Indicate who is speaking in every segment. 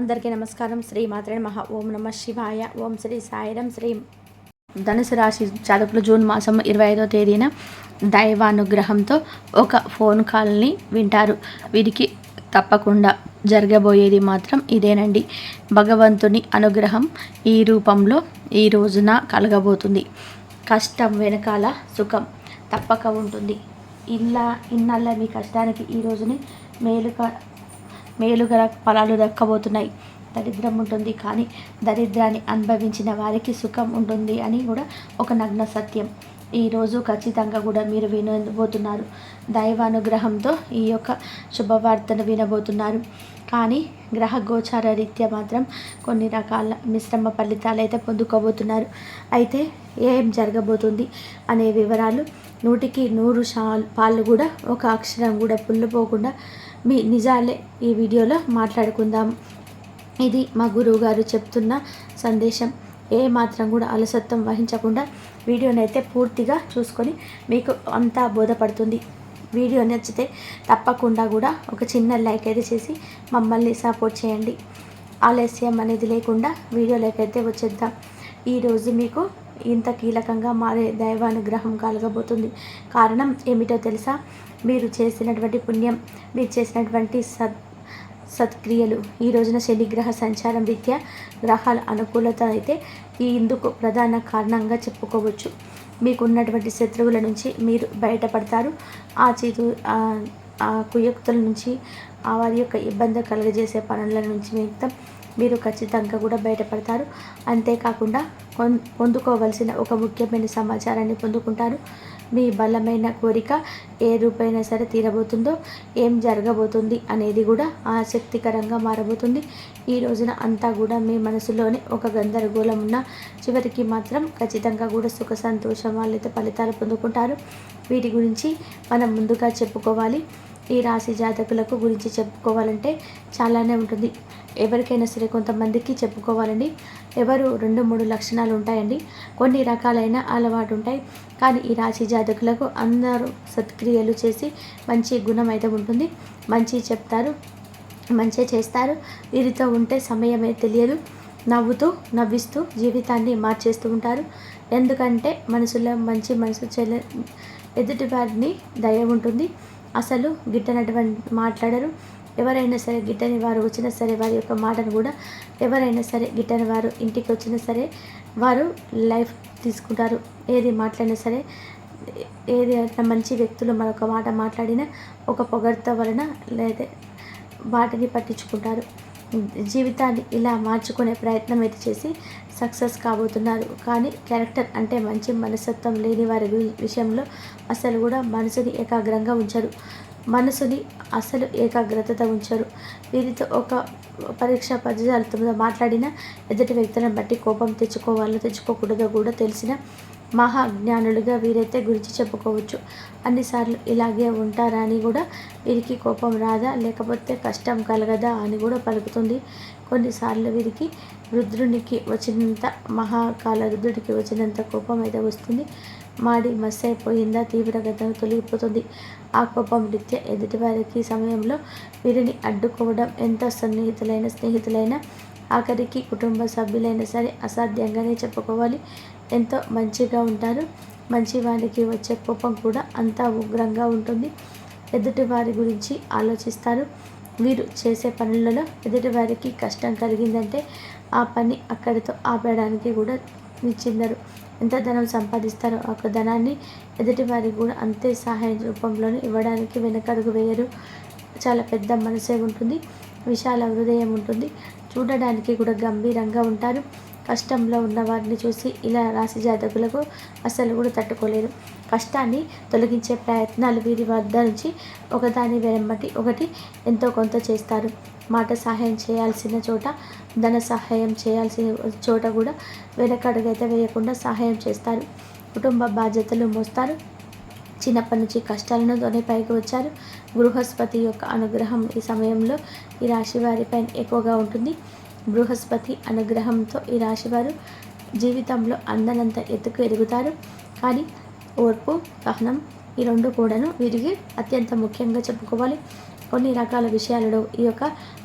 Speaker 1: అందరికీ నమస్కారం. శ్రీ మాత్రే మహా ఓం నమ శివాయ. ఓం శ్రీ సాయిరం శ్రీ ధనుసు రాశి జాతకులు జూన్ మాసం ఇరవై ఐదో తేదీన దైవానుగ్రహంతో ఒక ఫోన్ కాల్ని వింటారు. వీరికి తప్పకుండా జరగబోయేది మాత్రం ఇదేనండి. భగవంతుని అనుగ్రహం ఈ రూపంలో ఈ రోజున కలగబోతుంది. కష్టం వెనకాల సుఖం తప్పక ఉంటుంది. ఇలా ఇన్నల్ల మీ కష్టానికి ఈ రోజుని మేలుక మేలుగల ఫలాలు దక్కబోతున్నాయి. దరిద్రం ఉంటుంది కానీ దరిద్రాన్ని అనుభవించిన వారికి సుఖం ఉంటుంది అని కూడా ఒక నగ్న సత్యం. ఈరోజు ఖచ్చితంగా కూడా మీరు వినబోతున్నారు. దైవానుగ్రహంతో ఈ యొక్క శుభవార్తను వినబోతున్నారు. కానీ గ్రహ గోచార రీత్యా మాత్రం కొన్ని రకాల మిశ్రమ ఫలితాలు అయితే పొందుకోబోతున్నారు. అయితే ఏం జరగబోతుంది అనే వివరాలు నూటికి నూరు షా పాళ్ళు కూడా ఒక అక్షరం కూడా పుల్లిపోకుండా మీ నిజాలే ఈ వీడియోలో మాట్లాడుకుందాం. ఇది మా గురువు గారు చెప్తున్న సందేశం. ఏ మాత్రం కూడా అలసత్వం వహించకుండా వీడియోని అయితే పూర్తిగా చూసుకొని మీకు అంతా బోధపడుతుంది. వీడియో నచ్చితే తప్పకుండా కూడా ఒక చిన్న లైక్ అయితే చేసి మమ్మల్ని సపోర్ట్ చేయండి. ఆలస్యం అనేది లేకుండా వీడియోలోకైతే వచ్చేద్దాం. ఈరోజు మీకు ఇంత కీలకంగా మారే దైవానుగ్రహం కలగబోతుంది. కారణం ఏమిటో తెలుసా? మీరు చేసినటువంటి పుణ్యం మీరు చేసినటువంటి సత్ సత్క్రియలు ఈ రోజున శనిగ్రహ సంచారం రీత్యా గ్రహాల అనుకూలత అయితే ఈ ఇందుకు ప్రధాన కారణంగా చెప్పుకోవచ్చు. మీకున్నటువంటి శత్రువుల నుంచి మీరు బయటపడతారు. ఆ చేతు ఆ కుయుక్తుల నుంచి ఆ వారి యొక్క ఇబ్బంది కలుగజేసే పనుల నుంచి మిగతా మీరు ఖచ్చితంగా కూడా బయటపడతారు. అంతేకాకుండా పొందుకోవలసిన ఒక ముఖ్యమైన సమాచారాన్ని పొందుకుంటారు. మీ బలమైన కోరిక ఏ రూపైనా సరే తీరబోతుందో ఏం జరగబోతుంది అనేది కూడా ఆసక్తికరంగా మారబోతుంది. ఈ రోజున అంతా కూడా మీ మనసులోనే ఒక గందరగోళం ఉన్న చివరికి మాత్రం ఖచ్చితంగా కూడా సుఖ సంతోషం వాళ్ళైతే ఫలితాలు పొందుకుంటారు. వీటి గురించి మనం ముందుగా చెప్పుకోవాలి. ఈ రాశి జాతకులకు గురించి చెప్పుకోవాలంటే చాలానే ఉంటుంది. ఎవరికైనా సరే కొంతమందికి చెప్పుకోవాలండి. ఎవరు రెండు మూడు లక్షణాలు ఉంటాయండి. కొన్ని రకాలైన అలవాటు ఉంటాయి. కానీ ఈ రాశి జాతకులకు అందరూ సత్క్రియలు చేసి మంచి గుణం అయితే ఉంటుంది. మంచి చెప్తారు మంచి చేస్తారు. వీరితో ఉంటే సమయమే తెలియదు. నవ్వుతూ నవ్విస్తూ జీవితాన్ని మార్చేస్తూ ఉంటారు. ఎందుకంటే మనసులో మంచి మనసు చెల్ల ఎదుటి వారిని దయ ఉంటుంది. అసలు గిట్టనటువంటి మాట్లాడరు. ఎవరైనా సరే గిట్టని వారు వచ్చినా సరే వారి యొక్క మాటను కూడా ఎవరైనా సరే గిట్టని వారు ఇంటికి వచ్చినా సరే వారు లైఫ్ తీసుకుంటారు. ఏది మాట్లాడినా సరే ఏది మంచి వ్యక్తులు మరొక మాట మాట్లాడినా ఒక పొగడ్త వలన లేదా వాటిని పట్టించుకుంటారు. జీవితాన్ని ఇలా మార్చుకునే ప్రయత్నం అయితే చేసి సక్సెస్ కాబోతున్నారు. కానీ క్యారెక్టర్ అంటే మంచి మనస్తత్వం లేని వారి విషయంలో అసలు కూడా మనసుని ఏకాగ్రంగా ఉంచరు. మనసుని అసలు ఏకాగ్రతతో ఉంచరు. వీరితో ఒక పరీక్ష పద్ధతులతో మాట్లాడిన ఎదుటి వ్యక్తులను బట్టి కోపం తెచ్చుకోవాలో తెచ్చుకోకూడదో కూడా తెలిసిన మహా జ్ఞానులుగా వీరైతే గురించి చెప్పుకోవచ్చు. అన్నిసార్లు ఇలాగే ఉంటారా అని కూడా వీరికి కోపం రాదా? లేకపోతే కష్టం కలగదా అని కూడా పలుకుతుంది. కొన్నిసార్లు వీరికి రుద్రునికి వచ్చినంత మహాకాల రుద్రుడికి వచ్చినంత కోపం అయితే వస్తుంది. మాడి మస్సైపోయిందా తీవ్రగత తొలగిపోతుంది. ఆ కోపం రీత్యా ఎదుటివారికి సమయంలో వీరిని అడ్డుకోవడం ఎంత సన్నిహితులైన స్నేహితులైన ఆఖరికి కుటుంబ సభ్యులైనా సరే అసాధ్యంగానే చెప్పుకోవాలి. ఎంతో మంచిగా ఉంటారు. మంచి వారికి వచ్చే కోపం కూడా అంతా ఉగ్రంగా ఉంటుంది. ఎదుటి వారి గురించి ఆలోచిస్తారు. వీరు చేసే పనులలో ఎదుటివారికి కష్టం కలిగిందంటే ఆ పని అక్కడితో ఆపేయడానికి కూడా నిచ్చిందరు. ఎంత ధనం సంపాదిస్తారో ఒక ధనాన్ని ఎదుటి వారికి కూడా అంతే సహాయం రూపంలోనే ఇవ్వడానికి వెనకడుగు వేయరు. చాలా పెద్ద మనసే ఉంటుంది. విశాల హృదయం ఉంటుంది. చూడడానికి కూడా గంభీరంగా ఉంటారు. కష్టంలో ఉన్న వారిని చూసి ఇలా రాశి జాతకులకు అసలు కూడా తట్టుకోలేదు కష్టాన్ని తొలగించే ప్రయత్నాలు వీరి వద్ద నుంచి ఒకదాని వెంబటి ఒకటి ఎంతో కొంత చేస్తారు. మాట సహాయం చేయాల్సిన చోట ధన సహాయం చేయాల్సిన చోట కూడా వెనకడుగైతే వేయకుండా సహాయం చేస్తారు. కుటుంబ బాధ్యతలు మోస్తారు. చిన్నప్పటి నుంచి కష్టాలనుతోనే పైకి వచ్చారు. బృహస్పతి యొక్క అనుగ్రహం ఈ సమయంలో ఈ రాశి వారిపై ఎక్కువగా ఉంటుంది. బృహస్పతి అనుగ్రహంతో ఈ రాశివారు జీవితంలో అందనంత ఎత్తుకు ఎదుగుతారు. కానీ ఓర్పు సహనం ఈ రెండు కూడాను వీరికి అత్యంత ముఖ్యంగా చెప్పుకోవాలి. కొన్ని రకాల విషయాలలో ఈ యొక్క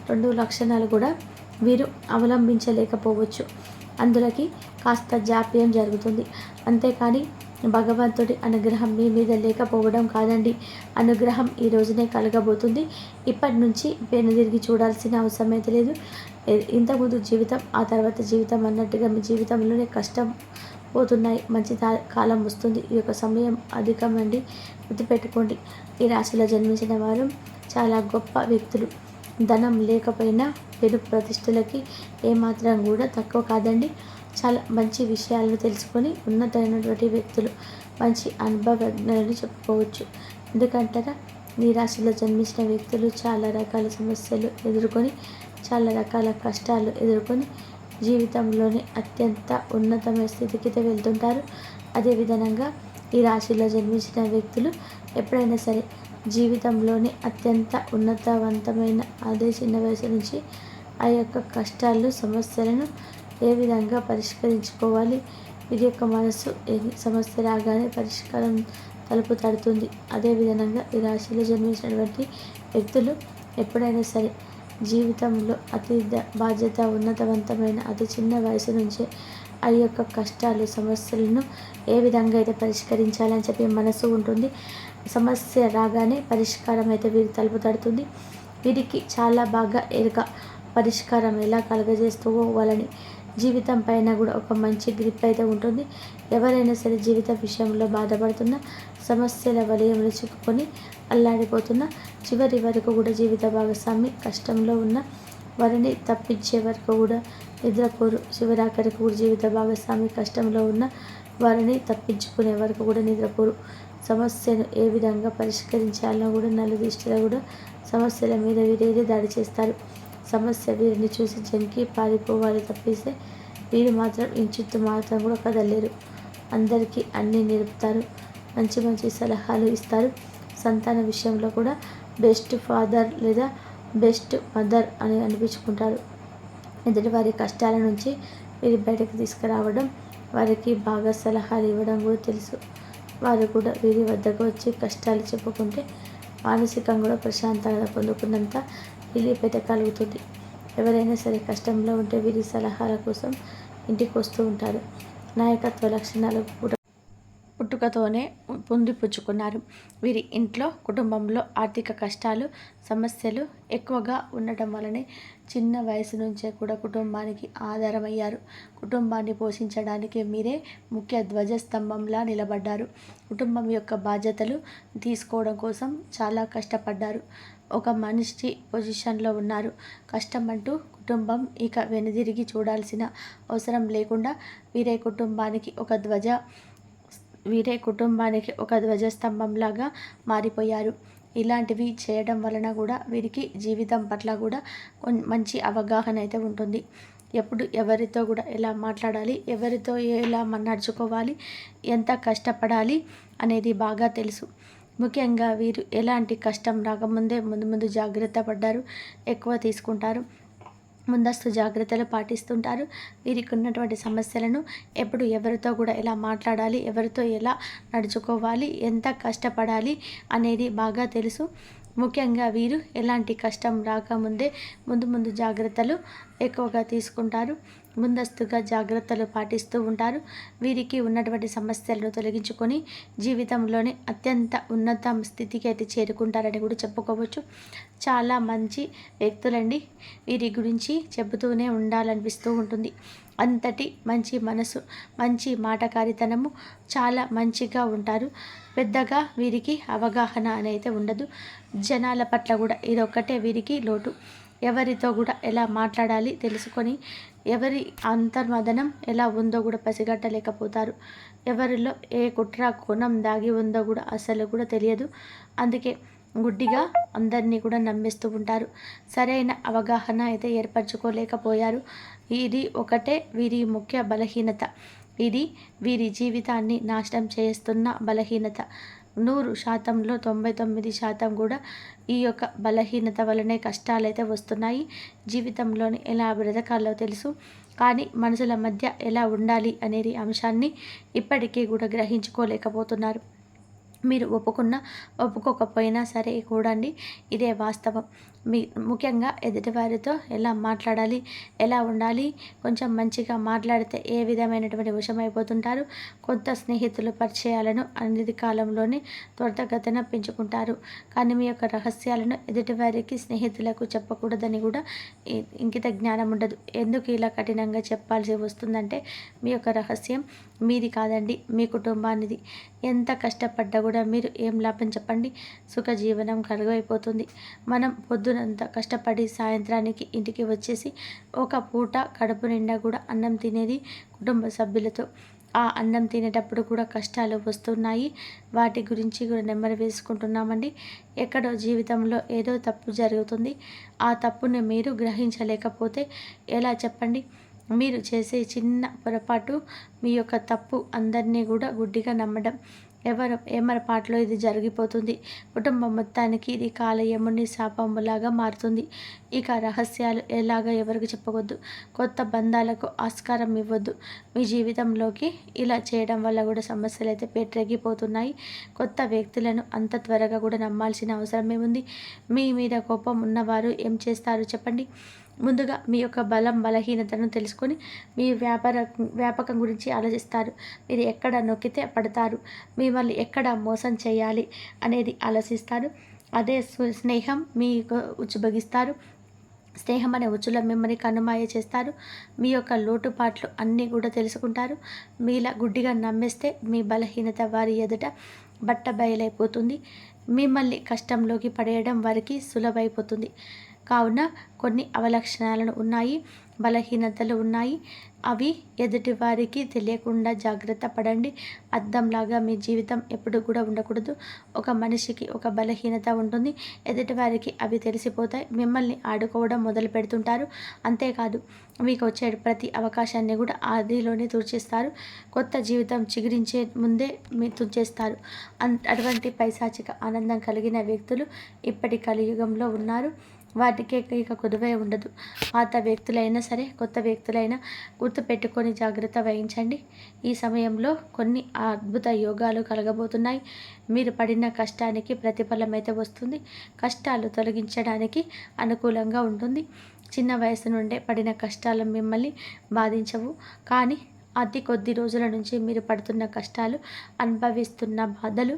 Speaker 1: రెండు లక్షణాలు కూడా వీరు అవలంబించలేకపోవచ్చు. అందులోకి కాస్త జాప్యం జరుగుతుంది. అంతేకాని భగవంతుడి అనుగ్రహం మీ మీద లేకపోవడం కాదండి. అనుగ్రహం ఈ రోజునే కలగబోతుంది. ఇప్పటి నుంచి తిరిగి చూడాల్సిన అవసరం అయితే లేదు. ఇంతకుముందు జీవితం ఆ తర్వాత జీవితం అన్నట్టుగా మీ జీవితంలోనే కష్టం పోతున్నాయి. మంచి కాలం వస్తుంది. ఈ యొక్క సమయం అధికమండి. గుర్తుపెట్టుకోండి. ఈ రాశిలో జన్మించిన వారు చాలా గొప్ప వ్యక్తులు. ధనం లేకపోయినా పెను ప్రతిష్టలకి ఏమాత్రం కూడా తక్కువ కాదండి. చాలా మంచి విషయాలను తెలుసుకొని ఉన్నతమైనటువంటి వ్యక్తులు మంచి అనుభవజ్ఞులని చెప్పుకోవచ్చు. ఎందుకంటారా నీ రాశిలో జన్మించిన వ్యక్తులు చాలా రకాల సమస్యలు ఎదుర్కొని చాలా రకాల కష్టాలు ఎదుర్కొని జీవితంలోని అత్యంత ఉన్నతమైన స్థితికి వెళ్తుంటారు. అదేవిధంగా ఈ రాశిలో జన్మించిన వ్యక్తులు ఎప్పుడైనా సరే జీవితంలోని అత్యంత ఉన్నతవంతమైన అదే చిన్న వయసు నుంచి ఆ యొక్క కష్టాలు సమస్యలను ఏ విధంగా పరిష్కరించుకోవాలి? వీరి యొక్క మనసు సమస్య రాగానే పరిష్కారం తలుపు తడుతుంది. అదేవిధంగా ఈ రాశిలో జన్మించినటువంటి వ్యక్తులు ఎప్పుడైనా సరే జీవితంలో అతి బాధ్యత ఉన్నతవంతమైన అతి చిన్న వయసు నుంచే ఆ యొక్క కష్టాలు సమస్యలను ఏ విధంగా అయితే పరిష్కరించాలని చెప్పి మనసు ఉంటుంది. సమస్య రాగానే పరిష్కారం అయితే వీరికి తలుపు తడుతుంది. వీరికి చాలా బాగా ఎరుక పరిష్కారం ఎలా కలగజేసుకోవాలని జీవితం పైన కూడా ఒక మంచి గ్రిప్ అయితే ఉంటుంది. ఎవరైనా సరే జీవిత విషయంలో బాధపడుతున్న సమస్యల వలయంలో చిక్కుకొని అల్లాడిపోతున్న చివరి వరకు కూడా జీవిత భాగస్వామి కష్టంలో ఉన్న వారిని తప్పించే వరకు కూడా నిద్రపోరు. చివరాఖరికి కూడా జీవిత భాగస్వామి కష్టంలో ఉన్న వారిని తప్పించుకునే వరకు కూడా నిద్రపోరు. సమస్యను ఏ విధంగా పరిష్కరించాలో కూడా నలుదిష్టిలో కూడా సమస్యల మీద వీరేది దాడి చేస్తారు. సమస్య వీరిని చూసి జంకి పారిపోవాలి తప్పిస్తే వీరు మాత్రం ఇంచుత్తు మాత్రం కూడా కదలేరు అందరికీ అన్నీ నేర్పుతారు. మంచి మంచి సలహాలు ఇస్తారు. సంతాన విషయంలో కూడా బెస్ట్ ఫాదర్ లేదా బెస్ట్ మదర్ అని అనిపించుకుంటారు. ఎదుటి వారి కష్టాల నుంచి వీరి బయటకు తీసుకురావడం వారికి బాగా సలహాలు ఇవ్వడం కూడా తెలుసు. వారు కూడా వీరి వద్దకు వచ్చి కష్టాలు చెప్పుకుంటే మానసికంగా కూడా ప్రశాంతంగా పొందుకున్నంత రిలీఫ్ అయితే కలుగుతుంది. ఎవరైనా సరే కష్టంలో ఉంటే వీరి సలహాల కోసం ఇంటికి వస్తూ ఉంటారు. నాయకత్వ లక్షణాలు కూడా పుట్టుకతోనే పొందిపుచ్చుకున్నారు వీరి ఇంట్లో కుటుంబంలో ఆర్థిక కష్టాలు సమస్యలు ఎక్కువగా ఉండటం వలనే చిన్న వయసు నుంచే కూడా కుటుంబానికి ఆధారమయ్యారు. కుటుంబాన్ని పోషించడానికి మీరే ముఖ్య ధ్వజస్తంభంలా నిలబడ్డారు. కుటుంబం యొక్క బాధ్యతలు తీసుకోవడం కోసం చాలా కష్టపడ్డారు. ఒక మనిషి పొజిషన్లో ఉన్నారు. కష్టం అంటూ కుటుంబం ఇక వెనుదిరిగి చూడాల్సిన అవసరం లేకుండా వీరే కుటుంబానికి ఒక ధ్వజ వీరే కుటుంబానికి ఒక ధ్వజస్తంభంలాగా మారిపోయారు. ఇలాంటివి చేయడం వలన కూడా వీరికి జీవితం పట్ల కూడా మంచి అవగాహన అయితే ఉంటుంది. ఎప్పుడు ఎవరితో కూడా ఎలా మాట్లాడాలి ఎవరితో ఎలా నడుచుకోవాలి ఎంత కష్టపడాలి అనేది బాగా తెలుసు. ముఖ్యంగా వీరు ఎలాంటి కష్టం రాకముందే ముందు ముందు జాగ్రత్త పడ్డారు ఎక్కువ తీసుకుంటారు ముందస్తు జాగ్రత్తలు పాటిస్తుంటారు. వీరికి ఉన్నటువంటి సమస్యలను ఎప్పుడు ఎవరితో కూడా ఎలా మాట్లాడాలి ఎవరితో ఎలా నడుచుకోవాలి ఎంత కష్టపడాలి అనేది బాగా తెలుసు. ముఖ్యంగా వీరు ఎలాంటి కష్టం రాకముందే ముందు ముందు జాగ్రత్తలు ఎక్కువగా తీసుకుంటారు. ముందస్తుగా జాగ్రత్తలు పాటిస్తూ ఉంటారు. వీరికి ఉన్నటువంటి సమస్యలను తొలగించుకొని జీవితంలోనే అత్యంత ఉన్నత స్థితికి అయితే చేరుకుంటారని కూడా చెప్పుకోవచ్చు. చాలా మంచి వ్యక్తులండి. వీరి గురించి చెబుతూనే ఉండాలనిపిస్తూ ఉంటుంది. అంతటి మంచి మనసు మంచి మాటకారితనము చాలా మంచిగా ఉంటారు. పెద్దగా వీరికి అవగాహన అనేది ఉండదు. జనాల పట్ల కూడా ఇదొక్కటే వీరికి లోటు. ఎవరితో కూడా ఎలా మాట్లాడాలి తెలుసుకొని ఎవరి అంతర్మదనం ఎలా ఉందో కూడా పసిగట్టలేకపోతారు. ఎవరిలో ఏ కుట్ర కోణం దాగి ఉందో కూడా అసలు కూడా తెలియదు. అందుకే గుడ్డిగా అందరినీ కూడా నమ్మిస్తూ ఉంటారు. సరైన అవగాహన అయితే ఏర్పరచుకోలేకపోయారు. ఇది ఒకటే వీరి ముఖ్య బలహీనత. ఇది వీరి జీవితాన్ని నాశనం చేస్తున్న బలహీనత. నూరు శాతంలో తొంభై తొమ్మిది శాతం కూడా ఈ యొక్క బలహీనత వలనే కష్టాలైతే వస్తున్నాయి. జీవితంలోని ఎలా బ్రతకాలో తెలుసు. కానీ మనుషుల మధ్య ఎలా ఉండాలి అనేది అంశాన్ని ఇప్పటికీ కూడా గ్రహించుకోలేకపోతున్నారు. మీరు ఒప్పుకున్నా ఒప్పుకోకపోయినా సరే కూడండి ఇదే వాస్తవం. మీ ముఖ్యంగా ఎదుటివారితో ఎలా మాట్లాడాలి ఎలా ఉండాలి కొంచెం మంచిగా మాట్లాడితే ఏ విధమైనటువంటి వశమైపోతుంటారు కొత్త స్నేహితులు పరిచయాలను అనేది కాలంలోనే త్వరితగతిన పెంచుకుంటారు. కానీ మీ యొక్క రహస్యాలను ఎదుటివారికి స్నేహితులకు చెప్పకూడదని కూడా ఇంకిత జ్ఞానం ఉండదు. ఎందుకు ఇలా కఠినంగా చెప్పాల్సి వస్తుందంటే మీ యొక్క రహస్యం మీది కాదండి మీ కుటుంబానిది. ఎంత కష్టపడ్డా కూడా మీరు ఏం లాభం చెప్పండి సుఖ జీవనం మనం మనం పొద్దునంతా కష్టపడి సాయంత్రానికి ఇంటికి వచ్చేసి ఒక పూట కడుపు నిండా కూడా అన్నం తినేది కుటుంబ సభ్యులతో. ఆ అన్నం తినేటప్పుడు కూడా కష్టాలు వస్తున్నాయి. వాటి గురించి కూడా నెమ్మది వేసుకుంటున్నామండి. ఎక్కడో జీవితంలో ఏదో తప్పు జరుగుతుంది. ఆ తప్పుని మీరు గ్రహించలేకపోతే ఎలా చెప్పండి? మీరు చేసే చిన్న పొరపాటు మీ యొక్క తప్పు అందరినీ కూడా గుడ్డిగా నమ్మడం. ఎవరు ఏమరపాట్లో ఇది జరిగిపోతుంది? కుటుంబం మొత్తానికి ఇది కాలయముని శాపములాగా మారుతుంది. ఇక రహస్యాలు ఎలాగ ఎవరికి చెప్పవద్దు కొత్త బంధాలకు ఆస్కారం ఇవ్వద్దు. మీ జీవితంలోకి ఇలా చేయడం వల్ల కూడా సమస్యలు అయితే పేటరెగిపోతున్నాయి. కొత్త వ్యక్తులను అంత త్వరగా కూడా నమ్మాల్సిన అవసరం ఏముంది మీ మీద కోపం ఉన్నవారు ఏం చేస్తారు చెప్పండి? ముందుగా మీ యొక్క బలం బలహీనతను తెలుసుకొని మీ వ్యాపార వ్యాపకం గురించి ఆలోచిస్తారు. మీరు ఎక్కడ నొక్కితే పడతారు. మిమ్మల్ని ఎక్కడ మోసం చేయాలి అనేది ఆలోచిస్తారు. అదే స్నేహం మీకు ఉచ్చుబగిస్తారు స్నేహం అనే ఉచ్చులో మిమ్మల్ని కనుమాయ చేస్తారు. మీ యొక్క లోటుపాట్లు అన్నీ కూడా తెలుసుకుంటారు. మీలా గుడ్డిగా నమ్మేస్తే మీ బలహీనత వారి ఎదుట బట్ట బయలైపోతుంది మిమ్మల్ని కష్టంలోకి పడేయడం వారికి సులభైపోతుంది. కావున కొన్ని అవలక్షణాలను ఉన్నాయి బలహీనతలు ఉన్నాయి. అవి ఎదుటి వారికి తెలియకుండా జాగ్రత్త పడండి. అద్దంలాగా మీ జీవితం ఎప్పుడు కూడా ఉండకూడదు. ఒక మనిషికి ఒక బలహీనత ఉంటుంది. ఎదుటి వారికి అవి తెలిసిపోతాయి. మిమ్మల్ని ఆడుకోవడం మొదలు పెడుతుంటారు. అంతేకాదు మీకు వచ్చే ప్రతి అవకాశాన్ని కూడా ఆదిలోనే తుడిచేస్తారు. కొత్త జీవితం చిగురించే ముందే మీ తుంచేస్తారు అన్ అటువంటి పైశాచిక ఆనందం కలిగిన వ్యక్తులు ఇప్పటి కలియుగంలో ఉన్నారు. వాటికి ఇక కుదువే ఉండదు. పాత వ్యక్తులైనా సరే కొత్త వ్యక్తులైనా గుర్తుపెట్టుకొని జాగ్రత్త వహించండి. ఈ సమయంలో కొన్ని అద్భుత యోగాలు కలగబోతున్నాయి. మీరు పడిన కష్టానికి ప్రతిఫలం అయితే వస్తుంది. కష్టాలు తొలగించడానికి అనుకూలంగా ఉంటుంది. చిన్న వయసు నుండే పడిన కష్టాలు మిమ్మల్ని బాధించవు. కానీ అతి కొద్ది రోజుల నుంచి మీరు పడుతున్న కష్టాలు అనుభవిస్తున్న బాధలు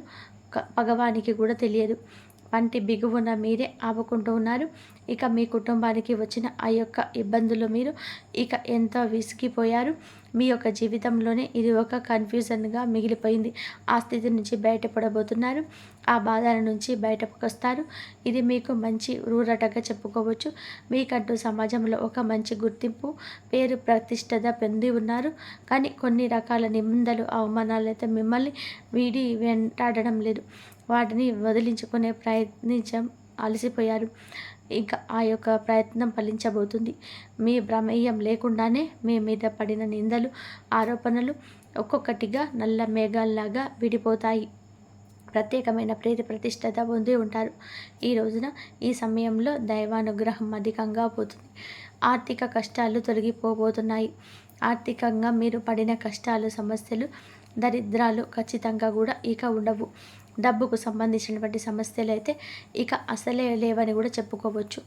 Speaker 1: భగవానికి కూడా తెలియదు. వంటి బిగువున మీరే ఆపుకుంటూ ఉన్నారు. ఇక మీ కుటుంబానికి వచ్చిన ఆ యొక్క ఇబ్బందులు మీరు ఇక ఎంతో విసిగిపోయారు. మీ యొక్క జీవితంలోనే ఇది ఒక కన్ఫ్యూజన్గా మిగిలిపోయింది. ఆ స్థితి నుంచి బయటపడబోతున్నారు. ఆ బాధల నుంచి బయటకు వస్తారు. ఇది మీకు మంచి రూరటగా చెప్పుకోవచ్చు. మీకంటూ సమాజంలో ఒక మంచి గుర్తింపు పేరు ప్రతిష్టత పొంది ఉన్నారు. కానీ కొన్ని రకాల నిందలు అవమానాలు అయితే మిమ్మల్ని వీడి వెంటాడడం లేదు. వాటిని వదిలించుకునే ప్రయత్నించం అలసిపోయారు. ఇంకా ఆ యొక్క ప్రయత్నం ఫలించబోతుంది. మీ ప్రమేయం లేకుండానే మీ మీద పడిన నిందలు ఆరోపణలు ఒక్కొక్కటిగా నల్ల మేఘాల్లాగా విడిపోతాయి. ప్రత్యేకమైన ప్రీతి ప్రతిష్టత పొంది ఉంటారు. ఈ రోజున ఈ సమయంలో దైవానుగ్రహం అధికంగా పోతుంది. ఆర్థిక కష్టాలు తొలగిపోబోతున్నాయి. ఆర్థికంగా మీరు పడిన కష్టాలు సమస్యలు దరిద్రాలు ఖచ్చితంగా కూడా ఇక ఉండవు. డబ్బుకు సంబంధించినటువంటి సమస్యలు అయితే ఇక అసలే లేవని కూడా చెప్పుకోవచ్చు.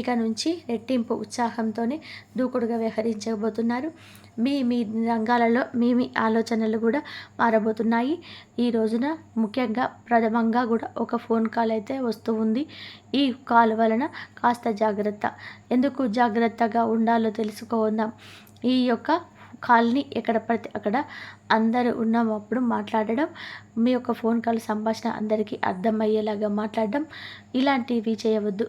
Speaker 1: ఇక నుంచి రెట్టింపు ఉత్సాహంతోనే దూకుడుగా వ్యవహరించబోతున్నారు. మీ మీ రంగాలలో మీ మీ ఆలోచనలు కూడా మారబోతున్నాయి. ఈ రోజున ముఖ్యంగా ప్రథమంగా కూడా ఒక ఫోన్ కాల్ అయితే వస్తూ ఉంది. ఈ కాల్ వలన కాస్త జాగ్రత్త. ఎందుకు జాగ్రత్తగా ఉండాలో తెలుసుకుందాం. ఈ యొక్క కాల్ని ఎక్కడ పడితే అక్కడ అందరూ ఉన్నప్పుడు మాట్లాడడం మీ యొక్క ఫోన్ కాల్ సంభాషణ అందరికీ అర్థమయ్యేలాగా మాట్లాడడం ఇలాంటివి చేయవద్దు.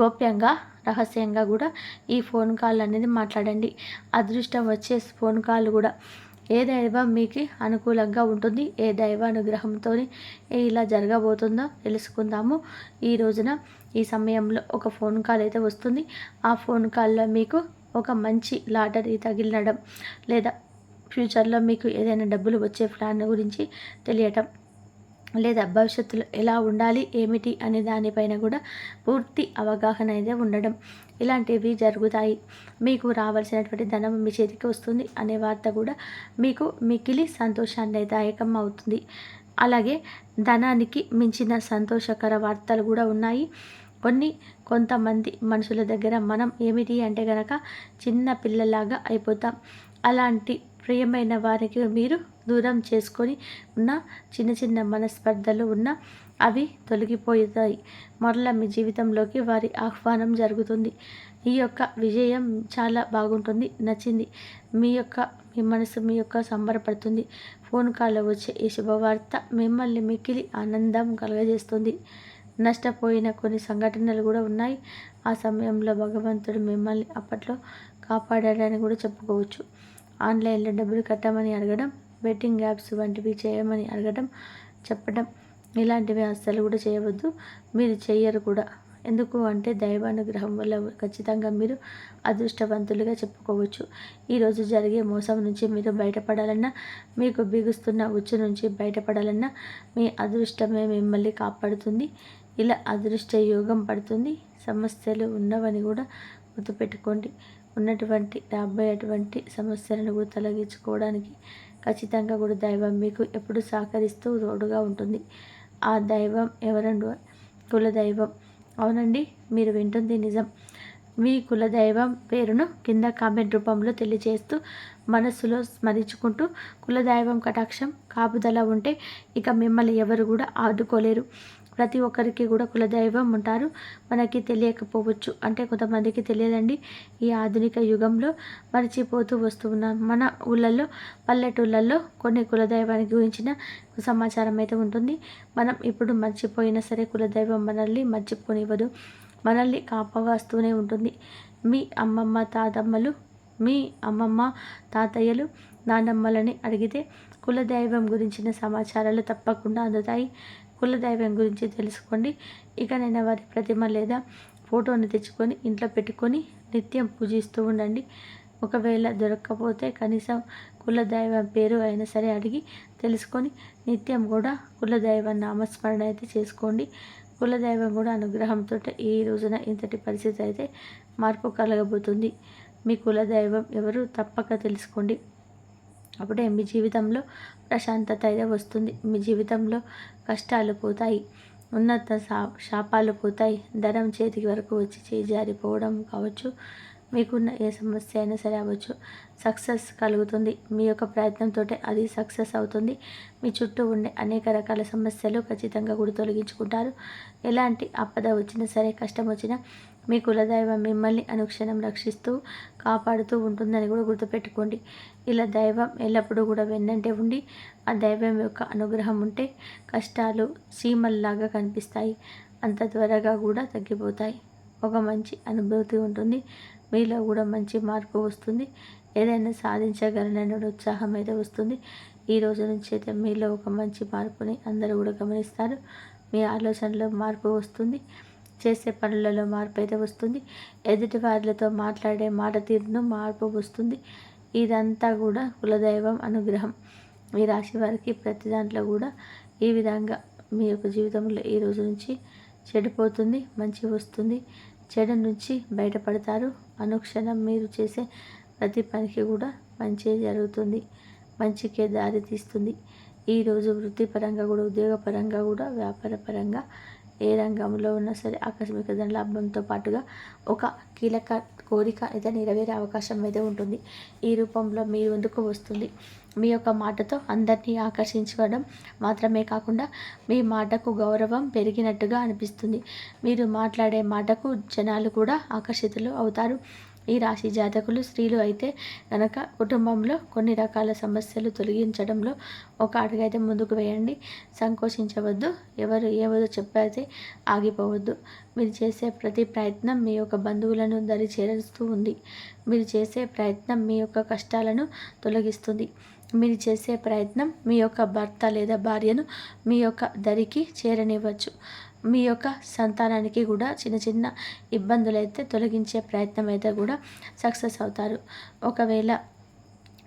Speaker 1: గోప్యంగా రహస్యంగా కూడా ఈ ఫోన్ కాల్ అనేది మాట్లాడండి. అదృష్టం వచ్చే ఫోన్ కాల్ కూడా ఏ దైవం మీకు అనుకూలంగా ఉంటుంది ఏ దైవానుగ్రహంతో ఇలా జరగబోతుందో తెలుసుకుందాము. ఈ రోజున ఈ సమయంలో ఒక ఫోన్ కాల్ అయితే వస్తుంది. ఆ ఫోన్ కాల్లో మీకు ఒక మంచి లాటరీ తగిలడం లేదా ఫ్యూచర్లో మీకు ఏదైనా డబ్బులు వచ్చే ప్లాన్ గురించి తెలియటం లేదా భవిష్యత్తులో ఎలా ఉండాలి ఏమిటి అనే దానిపైన కూడా పూర్తి అవగాహన అయితే ఉండడం. ఇలాంటివి జరుగుతాయి. మీకు రావాల్సినటువంటి ధనం మీ చేతికి వస్తుంది అనే వార్త కూడా మీకు మికిలి సంతోషాన్ని దాయకం అవుతుంది. అలాగే ధనానికి మించిన సంతోషకర వార్తలు కూడా ఉన్నాయి. కొన్ని కొంతమంది మనుషుల దగ్గర మనం ఏమిటి అంటే గనక చిన్న పిల్లలాగా అయిపోతాం. అలాంటి ప్రియమైన వారికి మీరు దూరం చేసుకొని ఉన్న చిన్న చిన్న మనస్పర్ధలు ఉన్న అవి తొలగిపోతాయి. మరలా మీ జీవితంలోకి వారి ఆహ్వానం జరుగుతుంది. ఈ యొక్క విజయం చాలా బాగుంటుంది నచ్చింది. మీ యొక్క మీ మనసు మీ యొక్క సంబరపడుతుంది. ఫోన్ కాల్లో వచ్చే ఈ శుభవార్త మిమ్మల్ని మిక్కిలి ఆనందం కలగజేస్తుంది. నష్టపోయిన కొన్ని సంఘటనలు కూడా ఉన్నాయి. ఆ సమయంలో భగవంతుడు మిమ్మల్ని అప్పట్లో కాపాడాడని కూడా చెప్పుకోవచ్చు. ఆన్లైన్లో డబ్బులు కట్టమని అడగడం బెట్టింగ్ యాప్స్ వంటివి చేయమని అడగడం చెప్పడం ఇలాంటివి అస్సలు కూడా చేయవద్దు. మీరు చేయరు కూడా. ఎందుకు అంటే దైవానుగ్రహం వల్ల ఖచ్చితంగా మీరు అదృష్టవంతులుగా చెప్పుకోవచ్చు. ఈరోజు జరిగే మోసం నుంచి మీరు బయటపడాలన్నా మీకు బిగుస్తున్న ఉచ్చు నుంచి బయటపడాలన్నా మీ అదృష్టమే మిమ్మల్ని కాపాడుతుంది. ఇలా అదృష్ట యోగం పడుతుంది. సమస్యలు ఉన్నవని కూడా గుర్తుపెట్టుకోండి. ఉన్నటువంటి రాబోయేటువంటి సమస్యలను కూడా తొలగించుకోవడానికి ఖచ్చితంగా కూడా దైవం మీకు ఎప్పుడు సహకరిస్తూ తోడుగా ఉంటుంది. ఆ దైవం ఎవరండు? కులదైవం. అవునండి మీరు వింటుంది నిజం. మీ కులదైవం పేరును కింద కామెంట్ రూపంలో తెలియజేస్తూ మనస్సులో స్మరించుకుంటూ కులదైవం కటాక్షం కాపుదల ఉంటే ఇక మిమ్మల్ని ఎవరు కూడా ఆదుకోలేరు. ప్రతి ఒక్కరికి కూడా కులదైవం ఉంటారు. మనకి తెలియకపోవచ్చు. అంటే కొంతమందికి తెలియదండి. ఈ ఆధునిక యుగంలో మర్చిపోతూ వస్తున్నాం మన ఊళ్ళల్లో పల్లెటూళ్ళల్లో కొన్ని కులదైవానికి గురించిన సమాచారం అయితే ఉంటుంది. మనం ఇప్పుడు మర్చిపోయినా సరే కులదైవం మనల్ని మర్చిపోనివ్వదు. మనల్ని కాపవాస్తూనే ఉంటుంది. మీ అమ్మమ్మ తాతమ్మలు మీ అమ్మమ్మ తాతయ్యలు నానమ్మలని అడిగితే కులదైవం గురించిన సమాచారాలు తప్పకుండా అందుతాయి. కులదైవం గురించి తెలుసుకోండి. ఇకనైనా వారి ప్రతిమ లేదా ఫోటోని తెచ్చుకొని ఇంట్లో పెట్టుకొని నిత్యం పూజిస్తూ ఉండండి. ఒకవేళ దొరక్కపోతే కనీసం కులదైవం పేరు అయినా సరే అడిగి తెలుసుకొని నిత్యం కూడా కులదైవం నామస్మరణ అయితే చేసుకోండి. కులదైవం కూడా అనుగ్రహంతో ఈ రోజున ఇంతటి పరిస్థితి అయితే మార్పు కలగబోతుంది. మీ కులదైవం ఎవరు తప్పక తెలుసుకోండి. అప్పుడే మీ జీవితంలో ప్రశాంతత అయితే వస్తుంది. మీ జీవితంలో కష్టాలు పోతాయి. ఉన్నత శా శాపాలు పోతాయి. ధనం చేతికి వరకు వచ్చి చేయి జారిపోవడం కావచ్చు. మీకున్న ఏ సమస్య అయినా సరే అవ్వచ్చు. సక్సెస్ కలుగుతుంది. మీ యొక్క ప్రయత్నంతో అది సక్సెస్ అవుతుంది. మీ చుట్టూ ఉండే అనేక రకాల సమస్యలు ఖచ్చితంగా కూడా తొలగించుకుంటారు. ఎలాంటి ఆపద వచ్చినా సరే కష్టం వచ్చినా మీ కులదైవం మిమ్మల్ని అనుక్షణం రక్షిస్తూ కాపాడుతూ ఉంటుందని కూడా గుర్తుపెట్టుకోండి. ఇలా దైవం ఎల్లప్పుడూ కూడా వెన్నంటే ఉండి ఆ దైవం యొక్క అనుగ్రహం ఉంటే కష్టాలు సీమల్లాగా కనిపిస్తాయి. అంత త్వరగా కూడా తగ్గిపోతాయి. ఒక మంచి అనుభూతి ఉంటుంది. మీలో కూడా మంచి మార్పు వస్తుంది. ఏదైనా సాధించగలనని ఉత్సాహం అయితే వస్తుంది. ఈ రోజు నుంచి అయితే మీలో ఒక మంచి మార్పుని అందరూ కూడా గమనిస్తారు. మీ ఆలోచనలో మార్పు వస్తుంది. చేసే పనులలో మార్పు అయితే వస్తుంది. ఎదుటి వారితో మాట్లాడే మాట తీరును మార్పు వస్తుంది. ఇదంతా కూడా కులదైవం అనుగ్రహం. ఈ రాశి వారికి ప్రతి దాంట్లో కూడా ఈ విధంగా మీ యొక్క జీవితంలో ఈ రోజు నుంచి చెడిపోతుంది మంచి వస్తుంది. చెడు నుంచి బయటపడతారు. అనుక్షణం మీరు చేసే ప్రతి పనికి కూడా మంచి జరుగుతుంది. మంచికే దారి తీస్తుంది. ఈరోజు వృత్తిపరంగా కూడా ఉద్యోగపరంగా కూడా వ్యాపారపరంగా ఏ రంగంలో ఉన్నా సరే ఆకస్మిక ధన లాభంతో పాటుగా ఒక కీలక కోరిక అయితే నెరవేరే అవకాశం అయితే ఉంటుంది. ఈ రూపంలో మీ ముందుకు వస్తుంది. మీ యొక్క మాటతో అందరినీ ఆకర్షించుకోవడం మాత్రమే కాకుండా మీ మాటకు గౌరవం పెరిగినట్టుగా అనిపిస్తుంది. మీరు మాట్లాడే మాటకు జనాలు కూడా ఆకర్షితులు అవుతారు. ఈ రాశి జాతకులు స్త్రీలు అయితే కనుక కుటుంబంలో కొన్ని రకాల సమస్యలు తొలగించడంలో ఒక అడుగైతే ముందుకు వేయండి. సంకోచించవద్దు. ఎవరు ఏవదో చెప్పైతే ఆగిపోవద్దు. మీరు చేసే ప్రతి ప్రయత్నం మీ యొక్క బంధువులను దరి చేరుస్తూ ఉంది. మీరు చేసే ప్రయత్నం మీ యొక్క కష్టాలను తొలగిస్తుంది. మీరు చేసే ప్రయత్నం మీ యొక్క భర్త లేదా భార్యను మీ యొక్క దరికి చేరనివ్వచ్చు. మీ యొక్క సంతానానికి కూడా చిన్న చిన్న ఇబ్బందులైతే తొలగించే ప్రయత్నం అయితే కూడా సక్సెస్ అవుతారు. ఒకవేళ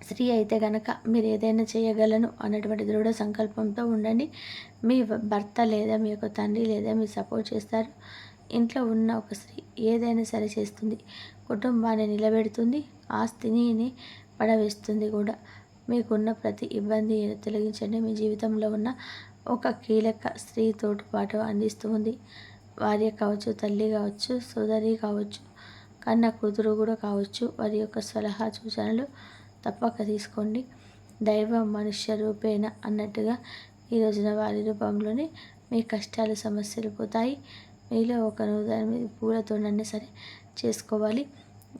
Speaker 1: స్త్రీ అయితే కనుక మీరు ఏదైనా చేయగలను అన్నటువంటి దృఢ సంకల్పంతో ఉండండి. మీ భర్త లేదా మీ యొక్క తండ్రి లేదా మీరు సపోర్ట్ చేస్తారు. ఇంట్లో ఉన్న ఒక స్త్రీ ఏదైనా సరే చేస్తుంది. కుటుంబాన్ని నిలబెడుతుంది. ఆస్తిని పడవేస్తుంది కూడా. మీకున్న ప్రతి ఇబ్బంది తొలగించండి. మీ జీవితంలో ఉన్న ఒక కీలక స్త్రీ తోడ్పాటు అందిస్తుంది భార్య కావచ్చు తల్లి కావచ్చు సోదరి కావచ్చు కన్న కూతురు కూడా కావచ్చు. వారి యొక్క సలహా సూచనలు తప్పక తీసుకోండి. దైవం మనుష్య రూపేణ అన్నట్టుగా ఈ రోజున వారి రూపంలోనే మీ కష్టాలు సమస్యలు పోతాయి. మీలో ఒక దాని మీద పూలతోనన్నా సరే చేసుకోవాలి.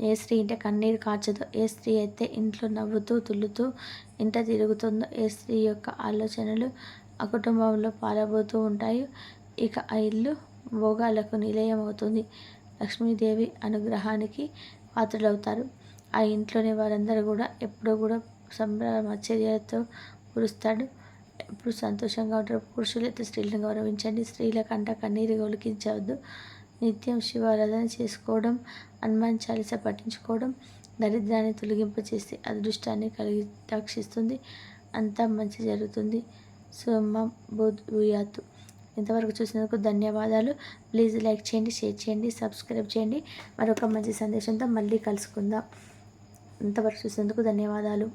Speaker 1: ఏ స్త్రీ అంటే కన్నీరు కార్చదో ఏ స్త్రీ అయితే ఇంట్లో నవ్వుతూ తుల్లుతూ ఇంట తిరుగుతుందో ఏ స్త్రీ యొక్క ఆలోచనలు ఆ కుటుంబంలో పారబోతూ ఉంటాయి. ఇక ఆ ఇల్లు భోగాలకు నిలయం అవుతుంది లక్ష్మీదేవి అనుగ్రహానికి పాత్రలవుతారు. ఆ ఇంట్లోని వారందరూ కూడా ఎప్పుడూ కూడా సంభ్రమాశ్చర్యాలతో కురుస్తాడు ఎప్పుడు సంతోషంగా ఉంటారు. పురుషులైతే స్త్రీలను గౌరవించండి. స్త్రీల కంట కన్నీరు గొలికించవద్దు. నిత్యం శివారాధన చేసుకోవడం హనుమాన్ చాలీస పఠించుకోవడం దరిద్రాన్ని తొలగింపు చేసి అదృష్టాన్ని కలిగి రక్షిస్తుంది. అంతా మంచి జరుగుతుంది. సోమ ఇంతవరకు చూసినందుకు ధన్యవాదాలు. ప్లీజ్ లైక్ చేయండి షేర్ చేయండి సబ్స్క్రైబ్ చేయండి. మరొక మంచి సందేశంతో మళ్ళీ కలుసుకుందాం. ఇంతవరకు చూసినందుకు ధన్యవాదాలు.